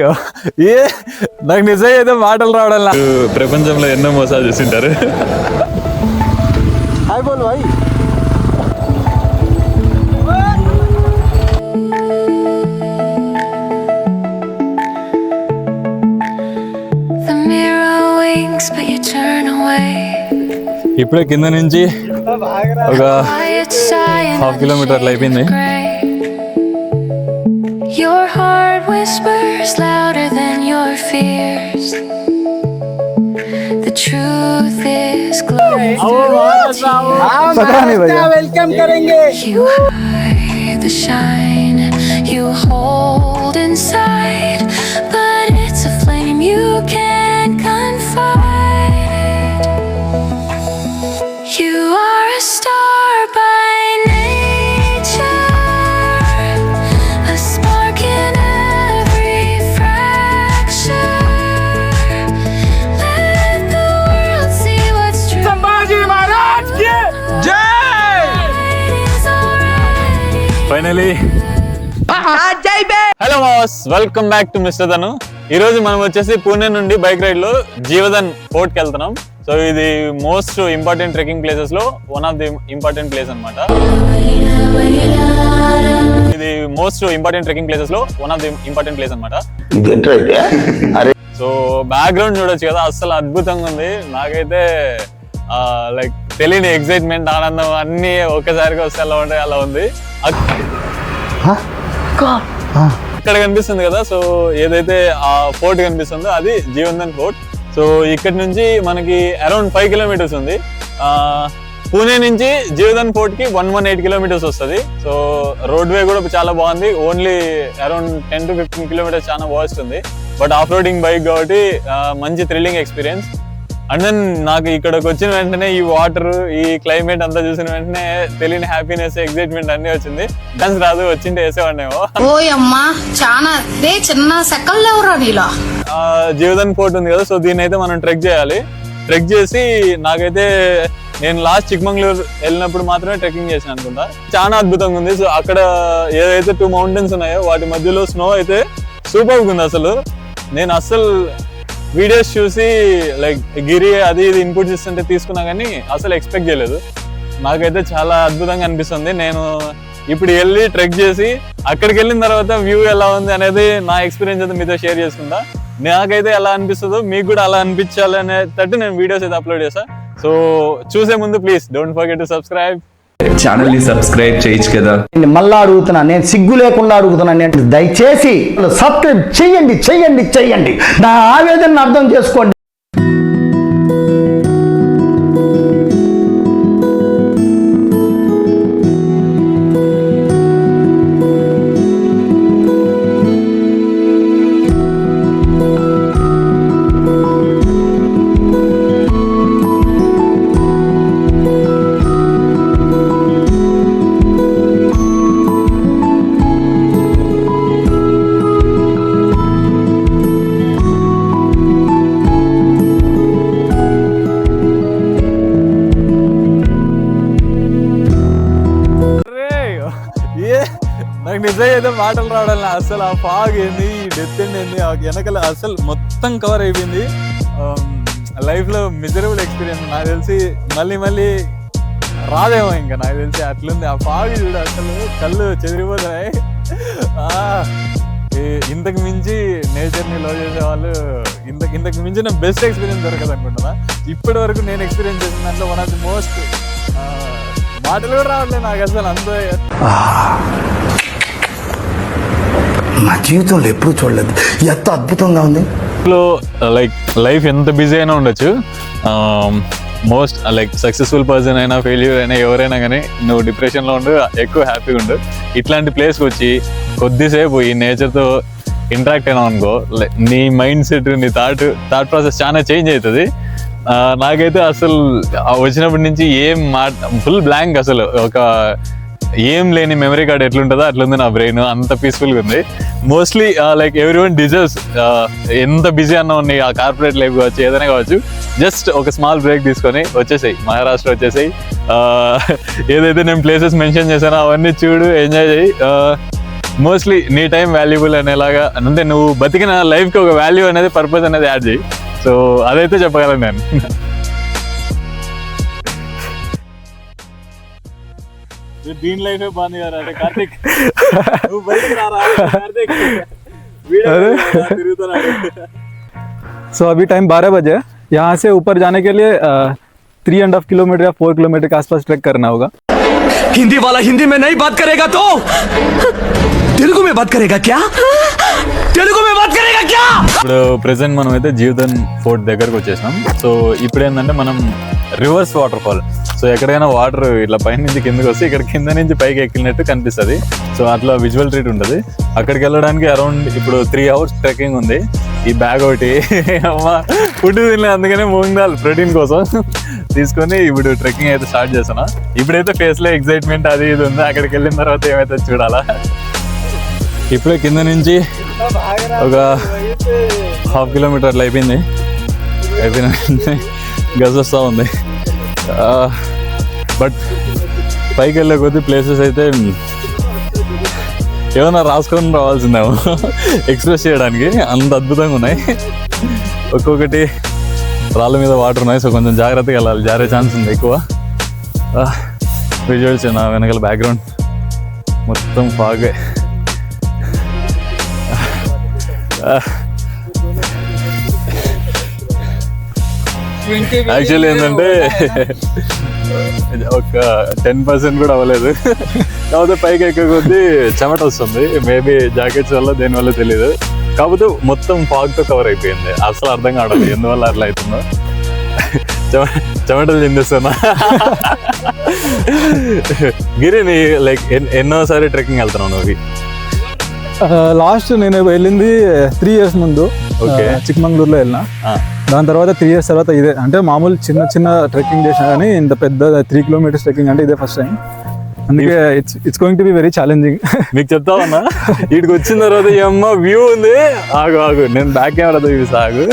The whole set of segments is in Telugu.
ఏ? నాకు నిజం ఏదో మాటలు రావడం ప్రపంచంలో ఎన్నో మోసాలు చేసింటారు. ఇప్పుడే కింద నుంచి ఒక హాఫ్ కిలోమీటర్లు అయిపోయింది. of grey. Your heart whispers louder than your fears. The truth is close. पकड़ाने भैया वेलकम करेंगे You hide the shine you hold inside, Finally hello mass welcome back to mister Dhanu ఈ రోజు మనం వచ్చేసి పూణే నుండి బైక్ రైడ్లో జీవధన్ ఫోర్ట్కి వెళ్తున్నాం. సో ఇది మోస్ట్ ఇంపార్టెంట్ ట్రెక్కింగ్ ప్లేసెస్లో one of the important place అన్నమాట. ఇది మోస్ట్ ఇంపార్టెంట్ ట్రెక్కింగ్ ప్లేసెస్లో one of the important place అరే. సో బ్యాక్గ్రౌండ్ చూడొచ్చు కదా. అస్సలు అద్భుతంగా ఉంది. నాకైతే లైక్ తెలియని ఎక్సైట్మెంట్ ఆనందం అన్ని ఒక్కసారిగా వస్తే ఎలా ఉంటాయి అలా ఉంది. ఇక్కడ కనిపిస్తుంది కదా సో ఏదైతే ఆ ఫోర్ట్ కనిపిస్తుందో అది జీవన్ధన్ ఫోర్ట్. సో ఇక్కడ నుంచి మనకి అరౌండ్ ఫైవ్ కిలోమీటర్స్ ఉంది. ఆ, పూణే నుంచి జీవధన్ ఫోర్ట్కి వన్ వన్ ఎయిట్ కిలోమీటర్స్ వస్తుంది. సో రోడ్ వే కూడా చాలా బాగుంది. Only around ten to fifteen kilometres చాలా వర్స్ట్ ఉంది. బట్ ఆఫ్ రోడింగ్ బైక్ కాబట్టి మంచి థ్రిల్లింగ్ ఎక్స్పీరియన్స్ అండ్ దెన్ నాకు ఇక్కడికి వచ్చిన వెంటనే ఈ వాటర్ ఈ క్లైమేట్ అంతా చూసిన వెంటనే తెలియని హ్యాపీనెస్ ఎక్సైట్మెంట్ అన్ని వచ్చింది. డాన్స్ రాదు వచ్చింటే వేసేవాడినేమో. ఓయమ్మా చాలా రే చిన్న సెకండ్ ఎవరా నీలో? ఫోర్ట్ ఉంది కదా సో దీన్ని అయితే మనం ట్రెక్ చేయాలి. ట్రెక్ చేసి నాకైతే నేను లాస్ట్ చిక్మంగళూరు వెళ్ళినప్పుడు మాత్రమే ట్రెక్కింగ్ చేశాను అనుకుంటా. చాలా అద్భుతంగా ఉంది. సో అక్కడ ఏదైతే టూ మౌంటైన్స్ ఉన్నాయో వాటి మధ్యలో స్నో అయితే సూపర్ ఉంది అసలు. నేను అస్సలు వీడియోస్ చూసి లైక్ గిరి అది ఇది ఇన్పుట్స్ ఇస్తుంటే తీసుకున్నా కానీ అసలు ఎక్స్పెక్ట్ చేయలేదు. నాకైతే చాలా అద్భుతంగా అనిపిస్తుంది. నేను ఇప్పుడు వెళ్ళి ట్రెక్ చేసి అక్కడికి వెళ్ళిన తర్వాత వ్యూ ఎలా ఉంది అనేది నా ఎక్స్పీరియన్స్ అయితే మీతో షేర్ చేసుకుంటా. నాకైతే ఎలా అనిపిస్తుందో మీకు కూడా అలా అనిపించాలి అనేటట్టు నేను వీడియోస్ అయితే అప్లోడ్ చేస్తాను సో చూసే ముందు please don't forget to subscribe ఛానల్ని సబ్స్క్రైబ్ చేయొచ్చు కదా. మళ్ళా అడుగుతున్నా నేను సిగ్గు లేకుండా అడుగుతున్నా నేను దయచేసి సబ్స్క్రైబ్ చెయ్యండి చెయ్యండి చెయ్యండి నా ఆవేదన అర్థం చేసుకోండి. మాటలు రావడం అసలు ఆ ఫాగ్ ఏంది ఈ డెత్ ఏంది ఆ వెనకాల అసలు మొత్తం కవర్ అయిపోయింది. లైఫ్లో మిజరబుల్ ఎక్స్పీరియన్స్ నాకు తెలిసి మళ్ళీ మళ్ళీ రాదేమో ఇంకా నాకు తెలిసి అట్లుంది. ఆ ఫాగ్ చూడు అసలు కళ్ళు చెదిరిపోతున్నాయి ఇంతకు మించి నేచర్ని లవ్ చేసే వాళ్ళు ఇంత ఇంతకు మించిన బెస్ట్ ఎక్స్పీరియన్స్ దొరకదు అనుకుంటున్నా. ఇప్పటి వరకు నేను ఎక్స్పీరియన్స్ చేసిన దాంట్లో వన్ ఆఫ్ ది మోస్ట్ మాటలు కూడా రావట్లేదు నాకు అసలు అంత. నా జీవితంలో ఎప్పుడు చూడలేదు. ఎంత అద్భుతంగా ఉంది. లో లైక్ లైఫ్ ఎంత బిజీ అయినా ఉండొచ్చు. మోస్ట్ లైక్ సక్సెస్ఫుల్ పర్సన్ అయినా ఫెయిల్యూర్ అయినా ఎవరైనా కానీ నువ్వు డిప్రెషన్లో ఉండు ఎక్కువ హ్యాపీగా ఉండు. ఇట్లాంటి ప్లేస్కి వచ్చి కొద్దిసేపు ఈ నేచర్తో ఇంటరాక్ట్ అయినా అనుకో నీ మైండ్ సెట్ నీ థాట్ థాట్ ప్రాసెస్ చాలా చేంజ్ అవుతుంది నాకైతే అసలు వచ్చినప్పటి నుంచి ఏం మాట ఫుల్ బ్లాంక్ అసలు. ఒక ఏం లేని మెమరీ కార్డ్ ఎట్లుంటుందో అట్లుంది నా బ్రెయిన్ అంత పీస్ఫుల్గా ఉంది. Mostly like everyone deserves ఎంత బిజీ అన్న ఉన్నాయి ఆ కార్పొరేట్ లైఫ్ కావచ్చు ఏదైనా కావచ్చు జస్ట్ ఒక స్మాల్ బ్రేక్ తీసుకొని వచ్చేసాయి. మహారాష్ట్ర వచ్చేసాయి. Uh, ఏదైతే నేను ప్లేసెస్ మెన్షన్ చేశానో అవన్నీ చూడు ఎంజాయ్ చేయి. Uh, మోస్ట్లీ నీ టైం వాల్యుబుల్ అనేలాగా అంటే నువ్వు బతికిన లైఫ్కి ఒక వాల్యూ అనేది పర్పస్ అనేది యాడ్ చేయి. సో అదైతే చెప్పగలను నేను. దీని లైఫ్ బాగుంది కదా అంటే కార్తీక్ నువ్వు బయటికి రారా కార్తీక్ सो अभी टाइम बारह बजे है यहाँ से ऊपर जाने के लिए थ्री एंड हाफ किलोमीटर या फोर किलोमीटर के आसपास ट्रैक करना होगा हिंदी वाला हिंदी में नहीं बात करेगा तो तेलुगु में बात करेगा क्या तेलुगु में बात करेगा क्या ఇప్పుడు ప్రెసెంట్ మనం అయితే జీవితం ఫోర్ట్ దగ్గరకు వచ్చేసినాం సో ఇప్పుడు ఏంటంటే మనం రివర్స్ వాటర్ ఫాల్ సో ఎక్కడైనా వాటర్ ఇట్లా పైన నుంచి కిందకి వస్తే ఇక్కడ కింద నుంచి పైకి ఎక్కినట్టు కనిపిస్తుంది. సో అట్లా విజువల్ ట్రీట్ ఉంటుంది. అక్కడికి వెళ్ళడానికి అరౌండ్ ఇప్పుడు త్రీ అవర్స్ ట్రెక్కింగ్ ఉంది. ఈ బ్యాగ్ ఒకటి అమ్మ ఫుడ్ తినలేదు అందుకనే మూంగ్ ప్రోటీన్ కోసం తీసుకొని ఇప్పుడు ట్రెక్కింగ్ అయితే స్టార్ట్ చేసాను ఇప్పుడైతే ఫేస్లో ఎగ్జైట్మెంట్ ఎక్సైట్మెంట్ అది ఇది ఉంది. అక్కడికి వెళ్ళిన తర్వాత ఏమైతే చూడాలా? ఇప్పుడే కింద నుంచి ఒక హాఫ్ కిలోమీటర్ అట్లా అయిపోయింది. అయిపోయిన వెంటనే గజ్ వస్తూ ఉంది. బట్ పైకి వెళ్ళే కొద్ది ప్లేసెస్ అయితే ఏమైనా రాసుకొని రావాల్సిందేమో. ఎక్స్ప్రెస్ చేయడానికి అంత అద్భుతంగా ఉన్నాయి. ఒక్కొక్కటి రాళ్ళ మీద వాటర్ ఉన్నాయి. సో కొంచెం జాగ్రత్తగా వెళ్ళాలి. జారే ఛాన్స్ ఉంది ఎక్కువ. విజువల్స్ నా వెనకాల బ్యాక్గ్రౌండ్ మొత్తం ఫాగే యాక్చువల్లీ ఏంటంటే ఒక టెన్ పర్సెంట్ కూడా అవ్వలేదు. కాకపోతే పైకి ఎక్క కొద్దీ చెమట వస్తుంది. మేబీ జాకెట్స్ వల్ల దేని వల్ల తెలియదు కాకపోతే మొత్తం fog తో కవర్ అయిపోయింది. అసలు అర్థం కావడం ఎందువల్ల అట్లా అవుతుందో. చెమ- చెమటలు చిందిస్తున్నా. గిరి నీ లైక్ ఎన్నోసారి ట్రెక్కింగ్ వెళ్తున్నావు నువ్వు? లాస్ట్ నేను వెళ్ళింది త్రీ ఇయర్స్ ముందు. చిక్మంగళూరులో వెళ్ళిన. దాని తర్వాత త్రీ ఇయర్స్ తర్వాత ఇదే. అంటే మామూలు చిన్న చిన్న ట్రెక్కింగ్ చేసిన కానీ ఇంత పెద్ద త్రీ కిలోమీటర్స్ ట్రెక్కింగ్ అంటే ఇదే ఫస్ట్ టైం అందుకే it's it's going to be very challenging మీకు చెప్తా ఉన్నా వీటికి వచ్చిన తర్వాత ఏమో వ్యూ ఉంది. ఆగు ఆగు. నేను బ్యాక్ కెమెరాతో చూపిస్తా ఆగు.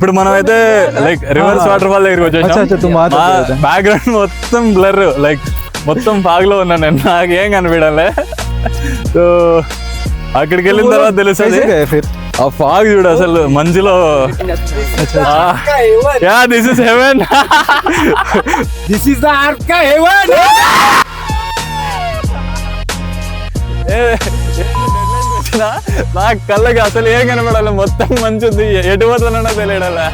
ఇప్పుడు మనం అయితే లైక్ రివర్స్ వాటర్ ఫాల్ దగ్గరికి వచ్చేసాం. బ్యాక్గ్రౌండ్ మొత్తం బ్లర్ లైక్ మొత్తం ఫాగ్లో ఉన్నాను నేను. నాకేం కనిపించలే సో అక్కడికి వెళ్ళిన తర్వాత తెలుస్తుంది. ఆ ఫాగ్ చూడు అసలు మంచులో. Yeah this is heaven this is the heaven నా కళ్ళకి అసలు ఏం కనపడాలి మొత్తం మంచి ఉంది ఎటు పోతున్నానో తెలియడాలా.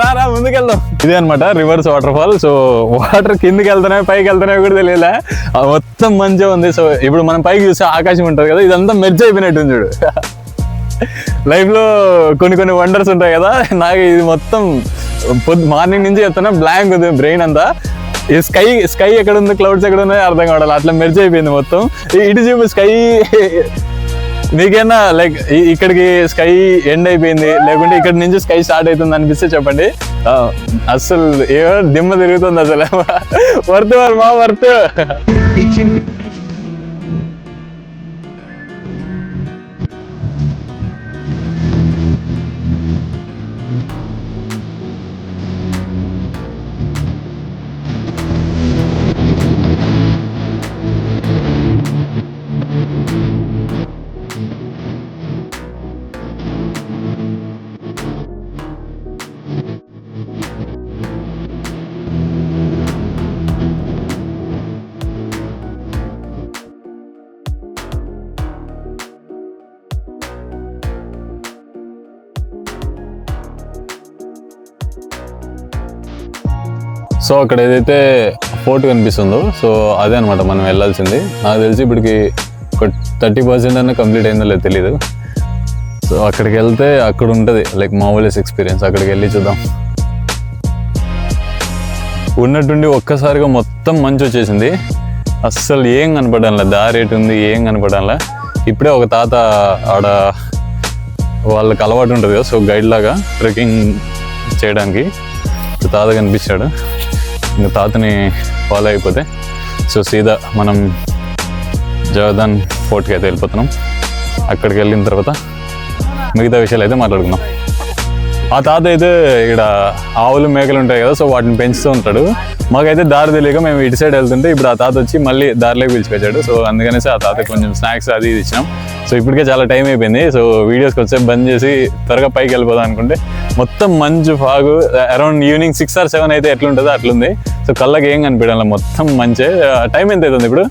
రా రా ముందుకెళ్దాం. ఇదే అనమాట reverse waterfall so water కిందికి వెళ్తున్నాయి పైకి వెళ్తున్నాయి కూడా తెలియలే మొత్తం మంచిగా ఉంది. సో ఇప్పుడు మనం పైకి చూస్తే ఆకాశం ఉంటుంది కదా ఇదంతా మెర్జ్ అయిపోయినట్టు చూడు. లైఫ్లో కొన్ని కొన్ని వండర్స్ ఉంటాయి కదా. నాకు ఇది మొత్తం పొద్దు మార్నింగ్ నుంచి చెప్తున్నా బ్లాంక్ ఉంది బ్రెయిన్ అంతా. ఈ స్కై స్కై ఎక్కడ ఉంది క్లౌడ్స్ ఎక్కడ ఉన్నాయో అర్థం కావడాలి అట్లా మెర్జ్ అయిపోయింది మొత్తం. ఇటు చూపు స్కై నీకేనా లైక్ ఇక్కడికి స్కై ఎండ్ అయిపోయింది లేకుంటే ఇక్కడ నుంచి స్కై స్టార్ట్ అవుతుంది అనిపిస్తే చెప్పండి. అస్సలు ఏమో దిమ్మ తిరుగుతుంది అసలు. వర్త్ మా వర్త్. సో అక్కడ ఏదైతే ఫోర్ట్ కనిపిస్తుందో సో అదే అనమాట మనం వెళ్ళాల్సింది. నాకు తెలిసి ఇప్పటికి ఒక థర్టీ పర్సెంట్ అన్న కంప్లీట్ అయిందో లేదో తెలీదు. సో అక్కడికి వెళ్తే అక్కడ ఉంటుంది లైక్ మామూలెస్ ఎక్స్పీరియన్స్. అక్కడికి వెళ్ళి చూద్దాం. ఉన్నట్టుండి ఒక్కసారిగా మొత్తం మంచి వచ్చేసింది. అస్సలు ఏం కనపడంలే దారి ఎటు ఉంది ఏం కనపడంలే ఇప్పుడే ఒక తాత ఆడ వాళ్ళకి అలవాటు ఉంటుంది కదా సో గైడ్ లాగా ట్రెక్కింగ్ చేయడానికి. తాత కనిపించాడు. ఇంకా తాతని ఫాలో అయిపోతే. సో సీదా మనం జవదాన్ ఫోర్ట్కి అయితే వెళ్ళిపోతున్నాం. అక్కడికి వెళ్ళిన తర్వాత మిగతా విషయాలు అయితే మాట్లాడుకుందాం. ఆ తాత అయితే ఇక్కడ ఆవులు మేకలు ఉంటాయి కదా సో వాటిని పెంచుతూ ఉంటాడు. మాకైతే దారి తెలియక మేము ఇటు సైడ్ వెళ్తుంటే ఇప్పుడు ఆ తాత వచ్చి మళ్ళీ దారిలోకి పిలిచిపెట్టాడు సో అందుకనేసి ఆ తాత కొంచెం స్నాక్స్ అది ఇది ఇచ్చినాం. సో ఇప్పటికే చాలా టైం అయిపోయింది. సో వీడియోస్కి వచ్చే బంద్ చేసి త్వరగా పైకి వెళ్ళిపోదాం అనుకుంటే మొత్తం మంచు fog around evening six or seven అయితే ఎట్లుంటుందో అట్లుంది. సో కళ్ళకి ఏం కనిపించాలి మొత్తం మంచే. టైం ఎంత అవుతుంది ఇప్పుడు?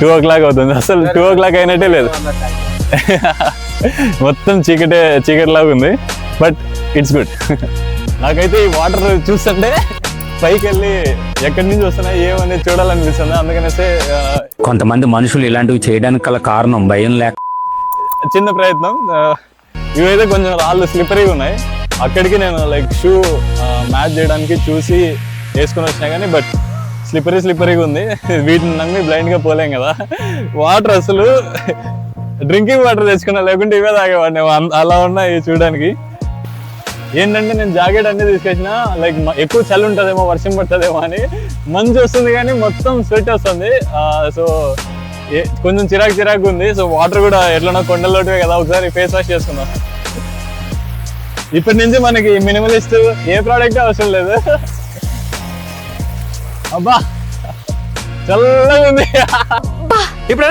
టూ ఓ క్లాక్ అవుతుంది. అసలు టూ ఓ క్లాక్ అయినట్టే లేదు. మొత్తం చీకటే చీకటి లాగా ఉంది. బట్ ఇట్స్ గుడ్ నాకైతే ఈ వాటర్ చూస్తుంటే పైకి వెళ్ళి ఎక్కడి నుంచి వస్తున్నాయి ఏమనేది చూడాలనిపిస్తుంది అందుకనేసే కొంతమంది మనుషులు ఇలాంటివి చేయడానికి గల కారణం భయం లేక చిన్న ప్రయత్నం. ఇవైతే కొంచెం రాళ్ళు స్లిప్పరీగా ఉన్నాయి. అక్కడికి నేను లైక్ షూ మ్యాచ్ చేయడానికి చూసి వేసుకొని వచ్చినా కానీ బట్ స్లిప్పరీ స్లిప్పరీగా ఉంది. వీటిని నమ్మి బ్లైండ్గా పోలేం కదా. వాటర్ అసలు డ్రింకింగ్ వాటర్ తెచ్చుకున్నా లేకుంటే ఇవే తాగేవాడిని. అలా ఉన్నాయి చూడడానికి. ఏంటంటే నేను జాకెట్ అన్ని తీసుకొచ్చిన లైక్ ఎక్కువ చలి ఉంటుందేమో వర్షం పడుతుందేమో అని మంచు వస్తుంది కానీ మొత్తం స్వెట్ వస్తుంది. సో కొంచెం చిరాకు చిరాకు ఉంది. సో వాటర్ కూడా ఎట్లనో కొండలోటివే కదా ఒకసారి ఫేస్ వాష్ చేసుకుందాం. ఇప్పటి నుంచి మనకి మినిమలిస్ట్ ఏ ప్రోడక్ట్ అవసరం లేదు. అబ్బా! చల్లగా ఉంది. ఇప్పుడు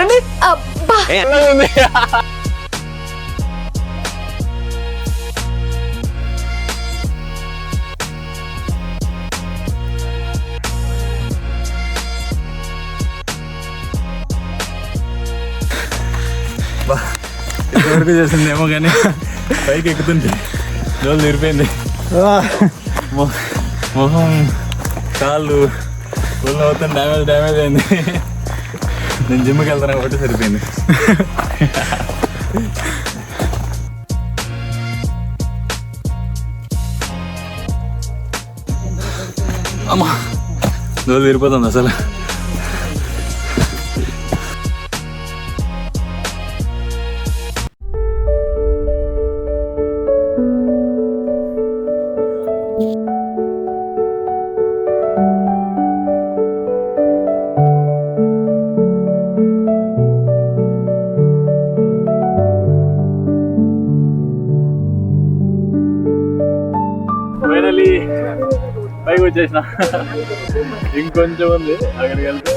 ఇంతవరకు చేసిందేమో కానీ పైకి ఎక్కుతుంటే రోజు తిరిపోయింది. మొ- మొహం కాళ్ళు ఫుల్ మొత్తం డ్యామేజ్ డ్యామేజ్ అయింది. నేను జిమ్కి వెళ్తాను కాబట్టి సరిపోయింది. అమ్మా రోజు తిరిగిపోతుంది అసలు. పైకి వచ్చేసిన ఇంకొంచెం ఉంది అక్కడికి వెళ్తే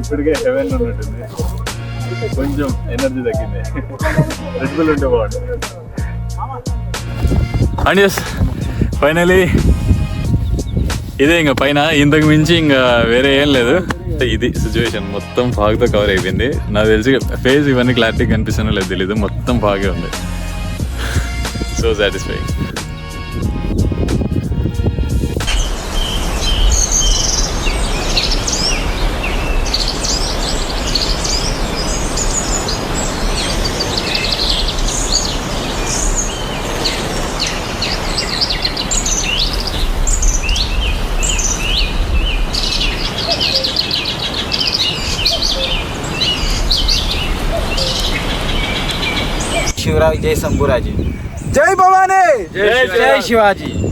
ఇప్పటికే హెవెన్ ఉన్నట్టుంది. కొంచెం ఎనర్జీ తగ్గింది. రెడ్ బుల్ ఉంటే బాగుంటుంది అండ్ ఎస్ ఫైనలీ ఇదే ఇంకా పైన. ఇంతకు మించి ఇంకా వేరే ఏం లేదు. ఇది సిచ్యువేషన్ మొత్తం ఫాగ్తో కవర్ అయిపోయింది. నాకు తెలిసి ఫేస్ ఇవన్నీ క్లారిటీ కనిపిస్తున్నా లేదు తెలీదు. మొత్తం ఫాగే ఉంది. సో సాటిస్ఫైయింగ్ शंकरराव जय शंभूराजे जय भवानी! जय शिवाजी.